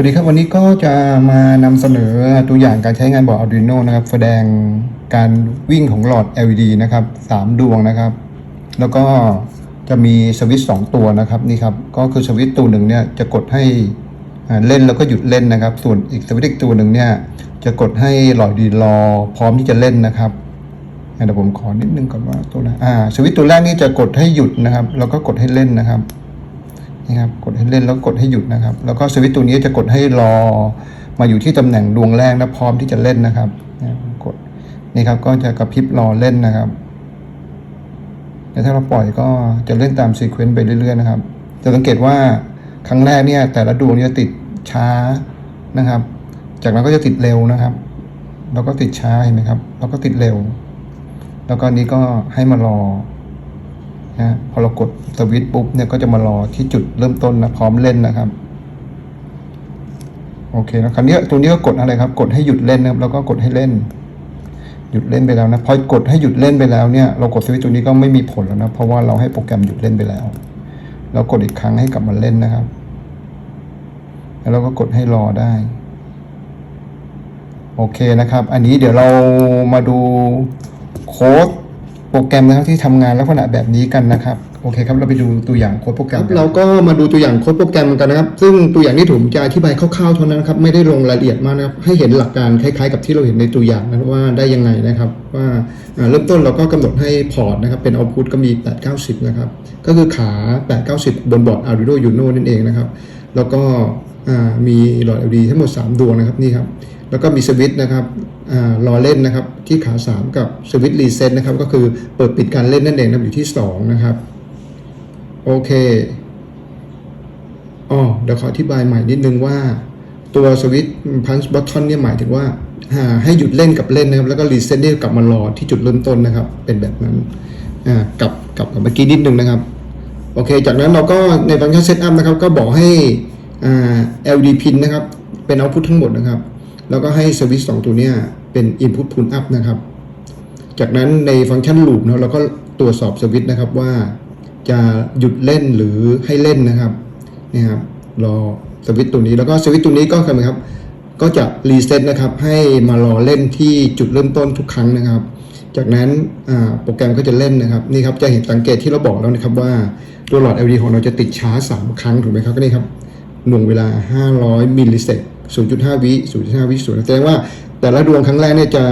วัสดีครับวันนี้ก็จะมานำเสนอตัวอย่างการใช้งานบอร์ด Arduino นะครับ แสดงการวิ่งของหลอด LED นะครับสามดวงนะครับ แล้วก็จะมีสวิตช์สองตัวนะครับนี่ครับก็คือสวิตช์ตัวหนึ่งเนี่ยจะกดให้เล่นแล้วก็หยุดเล่นนะครับ ส่วนอีกสวิตช์อีกตัวหนึ่งเนี่ยจะกดให้หลอดดีรอพร้อมที่จะเล่นนะครับเดี๋ยวผมขอนิดนึงก่อนว่าตัวนะอ่าสวิตช์ตัวแรกนี่จะกดให้หยุดนะครับ แล้วก็กดให้เล่นนะครับ นี่ครับกดให้เล่นแล้วกดให้หยุดนะครับ แล้วก็สวิตตัวนี้จะกดให้รอมาอยู่ที่ตำแหน่งดวงแรกนะพร้อมที่จะเล่นนะครับกดนี่ครับก็จะกระพริบรอเล่นนะครับแต่ถ้าเราปล่อยก็จะเล่นตามซีเควนต์ไปเรื่อยๆนะครับจะสังเกตว่าครั้งแรกเนี่ยแต่ละดวงเนี่ยติดช้านะครับ จากนั้นก็จะติดเร็วนะครับ แล้วก็ติดช้าเห็นไหมครับ แล้วก็ติดเร็ว แล้วก็นนี้ก็ให้มารอ นะพอเรากดสวิตช์ปุ๊บเนี่ยก็จะมารอที่จุดเริ่มต้นนะพร้อมเล่นนะครับ โอเคนะคราวนี้ตัวนี้ก็กดอะไรครับ กดให้หยุดเล่นนะครับแล้วก็กดให้เล่น หยุดเล่นไปแล้วนะพอกดให้หยุดเล่นไปแล้วเนี่ยเรากดสวิตช์ตัวนี้ก็ไม่มีผลแล้วนะเพราะว่าเราให้โปรแกรมหยุดเล่นไปแล้วเรากดอีกครั้งให้กลับมาเล่นนะครับ แล้วเราก็กดให้รอได้ โอเคนะครับ อันนี้เดี๋ยวเรามาดูโค้ด โปรแกรมนะครับที่ทำงานลักษณะแบบนี้กันนะครับโอเคครับเราไปดูตัวอย่างโค้ดโปรแกรมเราก็มาดูตัวอย่างโค้ดโปรแกรมกันนะครับ ซึ่งตัวอย่างที่ผมจะอธิบายคร่าวๆเท่านั้นครับไม่ได้ลงรายละเอียดมากนะครับให้เห็นหลักการคล้ายๆ กับที่เราเห็นในตัวอย่างนะว่าได้ยังไงนะครับว่าเริ่มต้นเราก็กำหนดให้พอร์ตนะครับเป็นเอาพุตก็มี 890 นะครับ ก็คือขา 890 บนบอร์ด Arduino Uno นั่นเองนะครับ แล้วก็มีหลอด LED ทั้งหมด 3 ดวงนะครับนี่ครับ แล้วก็มีสวิตช์นะครับรอเล่นนะครับที่ขา 3 กับสวิตช์รีเซ็ตนะครับก็คือเปิดปิดการเล่นนั่นเองนับอยู่ที่ 2 นะครับ โอเคอ๋อเดี๋ยวขออธิบายใหม่นิดนึงว่า ตัวสวิตช์พันช์บัตทอนเนี่ยหมายถึงว่าให้หยุดเล่นกับเล่นนะครับแล้วก็รีเซ็ตเนี่ยกลับมารอที่จุดเริ่มต้นนะครับ เป็นแบบนั้นอ่ากับกับกับเมื่อกี้นิดนึงนะครับโอเค จากนั้นเราก็ในฟังก์ชันเซตอัพนะครับก็บอกให้อ่า LD pin นะครับเป็น output ทั้งหมดนะครับ แล้วก็ให้สวิตช์สองตัวเนี้ยเป็น input pull up นะครับ จากนั้นในฟังก์ชัน loop นะเราก็ตรวจสอบสวิตช์นะครับว่าจะหยุดเล่นหรือให้เล่นนะครับนี่ครับรอสวิตช์ตัวนี้แล้วก็สวิตช์ตัวนี้ก็คือครับ ก็จะรีเซ็ตนะครับ ให้มารอเล่นที่จุดเริ่มต้นทุกครั้งนะครับ จากนั้นโปรแกรมก็จะเล่นนะครับนี่ครับจะเห็นสังเกตที่เราบอกแล้วนะครับว่าตัวหลอด LED ของเราจะติดช้า 3 ครั้งถูกไหมครับก็นี่ครับหน่วงเวลา 500มิลลิเซก 0.5 วิ0.5 วิศูนย์แสดงว่าแต่ละดวงครั้งแรกเนี่ยจะ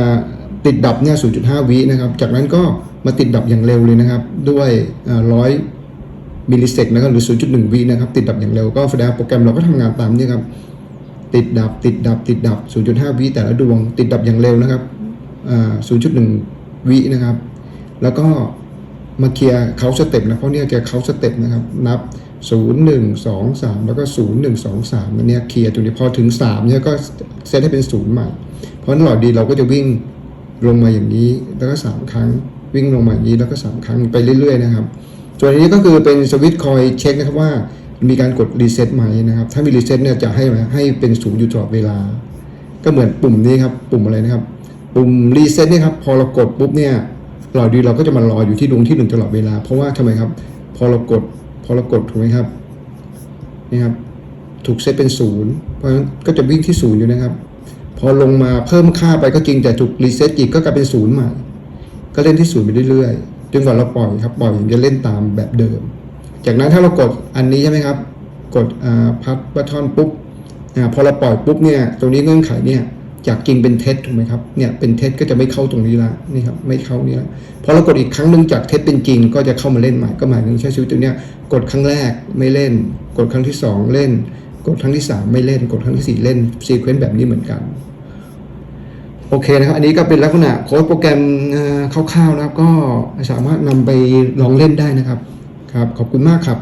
ติดดับเนี่ย0.5 วินะครับ จากนั้นก็มาติดดับอย่างเร็วเลยนะครับ ด้วยอ่า100มิลลิเซกนะครับหรือ 0.1 วินะครับ ติดดับอย่างเร็วก็แสดงโปรแกรมเราก็ทำงานตามนี้ครับ ติดดับ ติดดับ ติดดับ 0.5 วิแต่ละดวง ติดดับอย่างเร็วนะครับ 0.1 วินะครับ แล้วก็มาเคลียร์เขาสเต็ปนะ เพราะเนี่ยจะเขาสเต็ปนะครับ นับ 0 1 2 3 แล้วก็ 0 1 2 3อันเนี้ยเคลียร์ตัวนี้พอถึง3เนี่ยก็เซตให้เป็น 0 ใหม่ เพราะนั้นหลอดดีเราก็จะวิ่งลงมาอย่างนี้แล้วก็ 3 ครั้ง วิ่งลงมาอย่างนี้แล้วก็ 3 ครั้งไปเรื่อยๆนะครับส่วนอันนี้ก็คือเป็นสวิตช์คอยเช็คนะครับว่ามีการกดรีเซ็ตไหมนะครับ ถ้ามีรีเซ็ตเนี่ยจะให้ให้เป็นศูนย์อยู่ตลอดเวลา ก็เหมือนปุ่มนี้ครับ ปุ่มอะไรนะครับ ปุ่มรีเซ็ตเนี่ยครับ พอเรากดปุ๊บเนี่ยหลอดดีเราก็จะมารออยู่ที่ดวงที่หนึ่งตลอดเวลา เพราะว่าทำไมครับ พอเรากด พอเรากดถูกไหมครับนี่ครับถูกเซตเป็นศูนย์เพราะฉะนั้นก็จะวิ่งที่ศูนย์อยู่นะครับ พอลงมาเพิ่มค่าไปก็จริงแต่ถูกรีเซ็ตอีกก็กลายเป็นศูนย์ใหม่ก็เล่นที่ศูนย์ไปเรื่อยๆจนกว่าเราปล่อยครับปล่อยจะเล่นตามแบบเดิม จากนั้นถ้าเรากดอันนี้ใช่ไหมครับ กดพัดบัตทอนปุ๊บอ่าพอเราปล่อยปุ๊บเนี่ยตรงนี้เงื่อนไขเนี่ย จากจริงเป็นเท็จถูกไหมครับเนี่ยเป็นเท็จก็จะไม่เข้าตรงนี้ละนี่ครับไม่เข้านี่ละพอเรากดอีกครั้งหนึ่งจากเท็จเป็นจริง ก็จะเข้ามาเล่นใหม่ก็หมายถึงใช้ชีวิตตัวเนี้ยกดครั้งแรกไม่เล่น กดครั้งที่สองเล่น กดครั้งที่สามไม่เล่น กดครั้งที่สี่เล่นซีเควนต์แบบนี้เหมือนกันโอเคนะครับ อันนี้ก็เป็นลักษณะโค้ดโปรแกรมคร่าวๆนะครับ ก็สามารถนำไปลองเล่นได้นะครับ ครับ ขอบคุณมากครับ